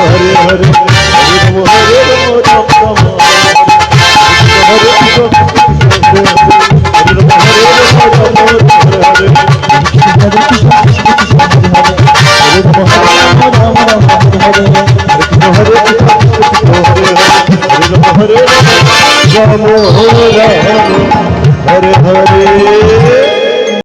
Hare Hare Hare Hare Vamos, vamos, vamos.